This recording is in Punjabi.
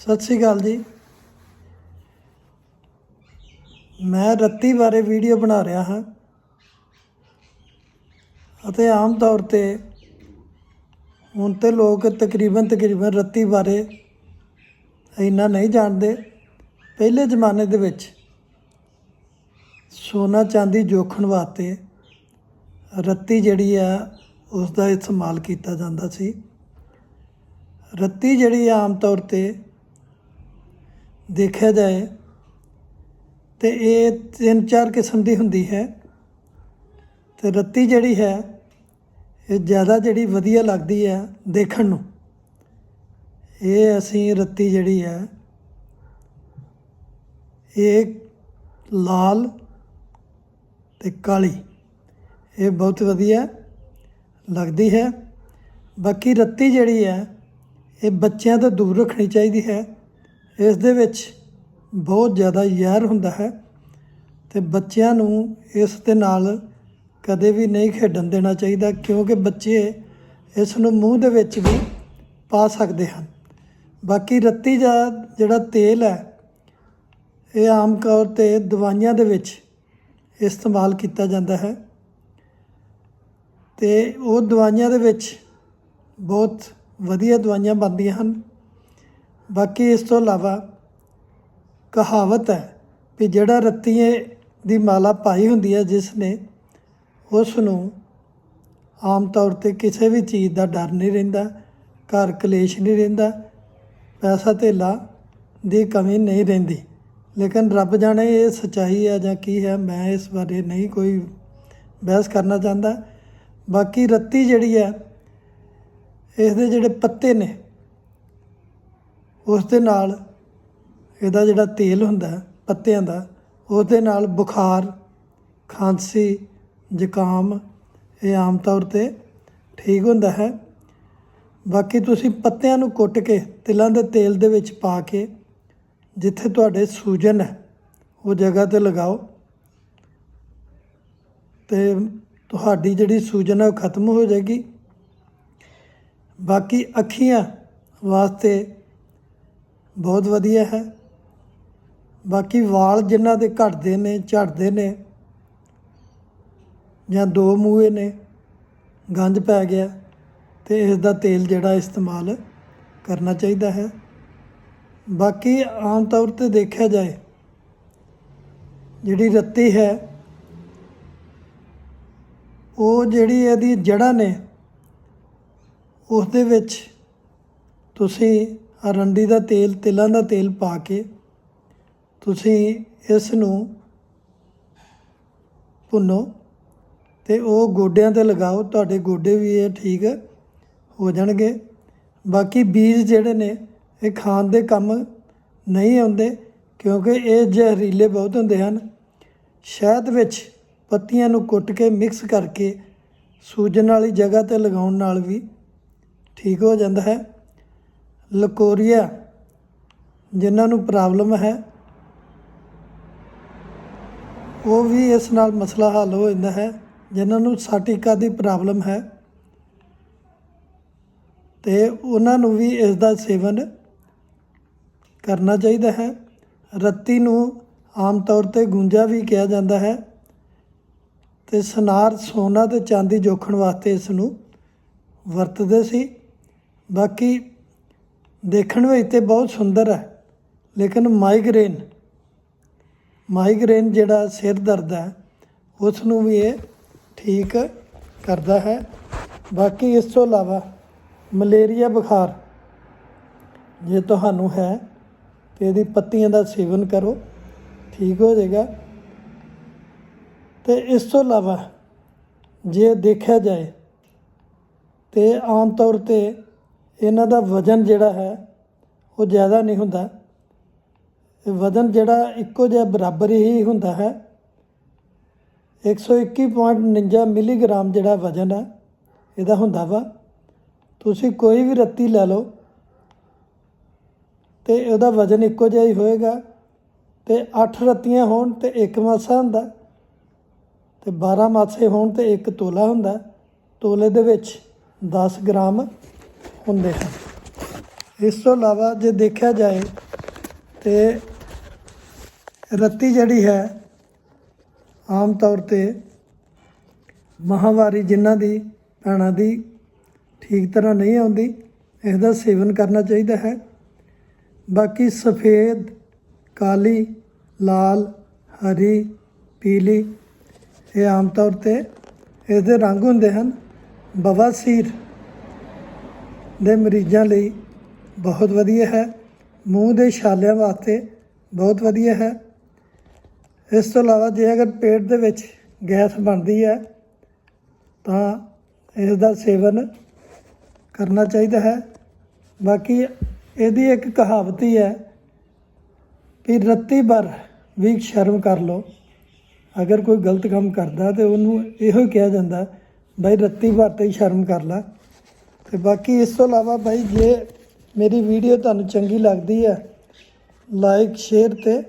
ਸਤਿ ਸ੍ਰੀ ਅਕਾਲ ਜੀ। ਮੈਂ ਰੱਤੀ ਬਾਰੇ ਵੀਡੀਓ ਬਣਾ ਰਿਹਾ ਹਾਂ ਅਤੇ ਆਮ ਤੌਰ ਤੇ ਹੁਣ ਤੇ ਲੋਕ ਤਕਰੀਬਨ ਤਕਰੀਬਨ ਰੱਤੀ ਬਾਰੇ ਇੰਨਾ ਨਹੀਂ ਜਾਣਦੇ। ਪਹਿਲੇ ਜ਼ਮਾਨੇ ਦੇ ਵਿੱਚ ਸੋਨਾ ਚਾਂਦੀ ਜੋਖਣ ਵਾਸਤੇ ਰੱਤੀ ਜਿਹੜੀ ਆ ਉਸ ਦਾ ਇਸਤੇਮਾਲ ਕੀਤਾ ਜਾਂਦਾ ਸੀ। ਰੱਤੀ ਜਿਹੜੀ ਆਮ ਤੌਰ ਤੇ ਦੇਖਿਆ ਜਾਏ ਤੇ ਇਹ ਤਿੰਨ ਚਾਰ ਕਿਸਮ ਦੀ ਹੁੰਦੀ ਹੈ। ਤੇ ਰੱਤੀ ਜਿਹੜੀ ਹੈ, ਇਹ ਜ਼ਿਆਦਾ ਜਿਹੜੀ ਵਧੀਆ ਲੱਗਦੀ ਹੈ ਦੇਖਣ ਨੂੰ। ਇਹ ਅਸੀਂ ਰੱਤੀ ਜਿਹੜੀ ਹੈ, ਇਹ ਲਾਲ ਤੇ ਕਾਲੀ। ਇਹ ਬਹੁਤ ਵਧੀਆ ਲੱਗਦੀ ਹੈ। ਬਾਕੀ ਰੱਤੀ ਜਿਹੜੀ ਹੈ, ਇਹ ਬੱਚਿਆਂ ਤੋਂ ਦੂਰ ਰੱਖਣੀ ਚਾਹੀਦੀ ਹੈ। ਇਸ ਦੇ ਵਿੱਚ ਬਹੁਤ ਜ਼ਿਆਦਾ ਜ਼ਹਿਰ ਹੁੰਦਾ ਹੈ ਤੇ ਬੱਚਿਆਂ ਨੂੰ ਇਸ ਦੇ ਨਾਲ ਕਦੇ ਵੀ ਨਹੀਂ ਖੇਡਣ ਦੇਣਾ ਚਾਹੀਦਾ ਕਿਉਂਕਿ ਬੱਚੇ ਇਸ ਨੂੰ ਮੂੰਹ ਦੇ ਵਿੱਚ ਵੀ ਪਾ ਸਕਦੇ ਹਨ। ਬਾਕੀ ਰੱਤੀ ਦਾ ਜਿਹੜਾ ਤੇਲ ਹੈ, ਇਹ ਆਮ ਤੌਰ ਤੇ ਦਵਾਈਆਂ ਦੇ ਵਿੱਚ ਇਸਤੇਮਾਲ ਕੀਤਾ ਜਾਂਦਾ ਹੈ ਤੇ ਉਹ ਦਵਾਈਆਂ ਦੇ ਵਿੱਚ ਬਹੁਤ ਵਧੀਆ ਦਵਾਈਆਂ ਬਣਦੀਆਂ ਹਨ। ਬਾਕੀ ਇਸ ਤੋਂ ਇਲਾਵਾ ਕਹਾਵਤ ਹੈ ਵੀ ਜਿਹੜਾ ਰੱਤੀਏ ਦੀ ਮਾਲਾ ਪਾਈ ਹੁੰਦੀ ਹੈ ਜਿਸ ਨੇ ਉਸ ਨੂੰ ਆਮ ਤੌਰ ਤੇ ਕਿਸੇ ਵੀ ਚੀਜ਼ ਦਾ ਡਰ ਨਹੀਂ ਰਹਿੰਦਾ, ਘਰ ਕਲੇਸ਼ ਨਹੀਂ ਰਹਿੰਦਾ, ਪੈਸਾ ਧੇਲਾ ਦੀ ਕਮੀ ਨਹੀਂ ਰਹਿੰਦੀ। ਲੇਕਿਨ ਰੱਬ ਜਾਣੇ ਇਹ ਸਚਾਈ ਹੈ ਜਾਂ ਕੀ ਹੈ, ਮੈਂ ਇਸ ਬਾਰੇ ਨਹੀਂ ਕੋਈ ਬਹਿਸ ਕਰਨਾ ਚਾਹੁੰਦਾ। ਬਾਕੀ ਰੱਤੀ ਜਿਹੜੀ ਹੈ, ਇਸ ਦੇ ਜਿਹੜੇ ਪੱਤੇ ਨੇ ਉਸ ਦੇ ਨਾਲ ਇਹਦਾ ਜਿਹੜਾ ਤੇਲ ਹੁੰਦਾ ਹੈ, ਪੱਤਿਆਂ ਦਾ ਉਸ ਦੇ ਨਾਲ ਬੁਖਾਰ ਖਾਂਸੀ ਜ਼ੁਕਾਮ ਇਹ ਆਮ ਤੌਰ ਤੇ ਠੀਕ ਹੁੰਦਾ ਹੈ। ਬਾਕੀ ਤੁਸੀਂ ਪੱਤਿਆਂ ਨੂੰ ਕੁੱਟ ਕੇ ਤਿਲਾਂ ਦੇ ਤੇਲ ਦੇ ਵਿੱਚ ਪਾ ਕੇ ਜਿੱਥੇ ਤੁਹਾਡੇ ਸੂਜਨ ਹੈ ਉਹ ਜਗ੍ਹਾ ਤੇ ਲਗਾਓ। ਤੇ ਤੁਹਾਡੀ ਜਿਹੜੀ ਸੂਜਨ ਹੈ ਉਹ ਖਤਮ ਹੋ ਜਾਏਗੀ। ਬਾਕੀ ਅੱਖੀਆਂ ਵਾਸਤੇ ਬਹੁਤ ਵਧੀਆ ਹੈ। ਬਾਕੀ ਵਾਲ ਜਿਨ੍ਹਾਂ ਦੇ ਘਟਦੇ ਨੇ, ਝੜਦੇ ਨੇ ਜਾਂ ਦੋ ਮੂਹੇ ਨੇ, ਗੰਜ ਪੈ ਗਿਆ ਤੇ ਇਸ ਦਾ ਤੇਲ ਜਿਹੜਾ ਇਸਤੇਮਾਲ ਕਰਨਾ ਚਾਹੀਦਾ ਹੈ। ਬਾਕੀ ਆਮ ਤੌਰ ਤੇ ਦੇਖਿਆ ਜਾਏ, ਜਿਹੜੀ ਰੱਤੀ ਹੈ, ਉਹ ਜਿਹੜੀ ਇਹਦੀ ਜੜ੍ਹਾਂ ਨੇ ਉਸ ਦੇ ਵਿੱਚ ਤੁਸੀਂ ਅਰੰਡੀ ਦਾ ਤੇਲ, ਤਿਲਾਂ ਦਾ ਤੇਲ ਪਾ ਕੇ ਤੁਸੀਂ ਇਸ ਨੂੰ ਭੁੰਨੋ ਤੇ ਉਹ ਗੋਡਿਆਂ ਤੇ ਲਗਾਓ। ਤੁਹਾਡੇ ਗੋਡੇ ਵੀ ਇਹ ਠੀਕ ਹੋ ਜਾਣਗੇ। ਬਾਕੀ ਬੀਜ ਜਿਹੜੇ ਨੇ, ਇਹ ਖਾਣ ਦੇ ਕੰਮ ਨਹੀਂ ਆਉਂਦੇ ਕਿਉਂਕਿ ਇਹ ਜ਼ਹਿਰੀਲੇ ਬਹੁਤ ਹੁੰਦੇ ਹਨ। ਸ਼ਹਿਦ ਵਿੱਚ ਪੱਤੀਆਂ ਨੂੰ ਕੁੱਟ ਕੇ ਮਿਕਸ ਕਰਕੇ ਸੂਜਨ ਵਾਲੀ ਜਗ੍ਹਾ ਤੇ ਲਗਾਉਣ ਨਾਲ ਵੀ ਠੀਕ ਹੋ ਜਾਂਦਾ ਹੈ। ਲਕੋਰੀਆ, ਜਿਨ੍ਹਾਂ ਨੂੰ ਪ੍ਰੋਬਲਮ ਹੈ, ਉਹ ਵੀ ਇਸ ਨਾਲ ਮਸਲਾ ਹੱਲ ਹੋ ਜਾਂਦਾ ਹੈ, ਜਿਨ੍ਹਾਂ ਨੂੰ ਸਾਟਿਕਾ ਦੀ ਪ੍ਰੋਬਲਮ ਹੈ, ਤੇ ਉਹਨਾਂ ਨੂੰ ਵੀ ਇਸ ਦਾ ਸੇਵਨ ਕਰਨਾ ਚਾਹੀਦਾ ਹੈ। ਰੱਤੀ ਨੂੰ ਆਮ ਤੌਰ ਤੇ ਗੁੰਜਾ ਵੀ ਕਿਹਾ ਜਾਂਦਾ ਹੈ, ਤੇ ਸਨਾਰ ਸੋਨਾ ਤੇ ਚਾਂਦੀ ਜੋਖਣ ਵਾਸਤੇ ਇਸ ਨੂੰ ਵਰਤਦੇ ਸੀ। ਬਾਕੀ ਦੇਖਣ ਵਿੱਚ ਤੇ ਬਹੁਤ ਸੁੰਦਰ ਹੈ, ਲੇਕਿਨ ਮਾਈਗ੍ਰੇਨ ਮਾਈਗ੍ਰੇਨ ਜਿਹੜਾ ਸਿਰ ਦਰਦ ਹੈ ਉਸ ਨੂੰ ਵੀ ਇਹ ਠੀਕ ਕਰਦਾ ਹੈ। ਬਾਕੀ ਇਸ ਤੋਂ ਇਲਾਵਾ ਮਲੇਰੀਆ ਬੁਖਾਰ, ਜੇ ਤੁਹਾਨੂੰ ਹੈ, ਤੇ ਇਹਦੀ ਪੱਤੀਆਂ ਦਾ ਸੇਵਨ ਕਰੋ, ਠੀਕ ਹੋ ਜਾਏਗਾ। ਤੇ ਇਸ ਤੋਂ ਇਲਾਵਾ ਜੇ ਦੇਖਿਆ ਜਾਏ, ਤੇ ਆਮ ਤੌਰ ਤੇ ਇਹਨਾਂ ਦਾ ਵਜ਼ਨ ਜਿਹੜਾ ਹੈ, ਉਹ ਜ਼ਿਆਦਾ ਨਹੀਂ ਹੁੰਦਾ। ਵਜ਼ਨ ਜਿਹੜਾ ਇੱਕੋ ਜਿਹਾ ਬਰਾਬਰ ਹੀ ਹੁੰਦਾ ਹੈ। 121.49 ਮਿਲੀਗ੍ਰਾਮ ਜਿਹੜਾ ਵਜ਼ਨ ਹੈ, ਇਹਦਾ ਹੁੰਦਾ ਵਾ। ਤੁਸੀਂ ਕੋਈ ਵੀ ਰੱਤੀ ਲੈ ਲਓ ਤੇ ਉਹਦਾ ਵਜ਼ਨ ਇੱਕੋ ਜਿਹਾ ਹੀ ਹੋਏਗਾ ਤੇ 8 ਰੱਤੀਆਂ ਹੋਣ ਤੇ ਇੱਕ ਮਾਸਾ ਹੁੰਦਾ ਤੇ 12 ਮਾਸੇ ਹੋਣ ਤੇ ਇੱਕ ਤੋਲਾ ਹੁੰਦਾ। ਤੋਲੇ ਦੇ ਵਿੱਚ 10 ਗ੍ਰਾਮ ਹੁੰਦੇ ਹਨ। ਇਸ ਤੋਂ ਇਲਾਵਾ ਜੇ ਦੇਖਿਆ ਜਾਏ ਤੇ ਰੱਤੀ ਜਿਹੜੀ ਹੈ, ਆਮ ਤੌਰ ਤੇ ਮਹਾਵਾਰੀ ਜਿਨ੍ਹਾਂ ਦੀ ਭੈਣਾਂ ਦੀ ਠੀਕ ਤਰ੍ਹਾਂ ਨਹੀਂ ਆਉਂਦੀ ਇਸ ਦਾ ਸੇਵਨ ਕਰਨਾ ਚਾਹੀਦਾ ਹੈ। ਬਾਕੀ ਸਫੇਦ, ਕਾਲੀ, ਲਾਲ, ਹਰੀ, ਪੀਲੀ ਇਹ ਆਮ ਤੌਰ ਤੇ ਇਸ ਦੇ ਰੰਗ ਹੁੰਦੇ ਹਨ। ਬਵਾਸੀਰ ਦੇ ਮਰੀਜ਼ਾਂ ਲਈ ਬਹੁਤ ਵਧੀਆ ਹੈ। ਮੂੰਹ ਦੇ ਛਾਲਿਆਂ ਵਾਸਤੇ ਬਹੁਤ ਵਧੀਆ ਹੈ। ਇਸ ਤੋਂ ਇਲਾਵਾ ਜੇ ਅਗਰ ਪੇਟ ਦੇ ਵਿੱਚ ਗੈਸ ਬਣਦੀ ਹੈ, ਤਾਂ ਇਸ ਦਾ ਸੇਵਨ ਕਰਨਾ ਚਾਹੀਦਾ ਹੈ। ਬਾਕੀ ਇਹਦੀ ਇੱਕ ਕਹਾਵਤ ਹੀ ਹੈ ਵੀ ਰੱਤੀ ਭਰ ਵੀ ਸ਼ਰਮ ਕਰ ਲਓ। ਅਗਰ ਕੋਈ ਗਲਤ ਕੰਮ ਕਰਦਾ ਤੇ ਉਹਨੂੰ ਇਹੋ ਹੀ ਕਿਹਾ ਜਾਂਦਾ, ਬਾਈ, ਰੱਤੀ ਭਰ ਤੇ ਹੀ ਸ਼ਰਮ ਕਰ ਲੈ। ਤੇ ਬਾਕੀ ਇਸ ਤੋਂ ਇਲਾਵਾ ਬਾਈ, ਜੇ ਮੇਰੀ ਵੀਡੀਓ ਤੁਹਾਨੂੰ ਚੰਗੀ ਲੱਗਦੀ ਹੈ ਲਾਈਕ ਸ਼ੇਅਰ ਤੇ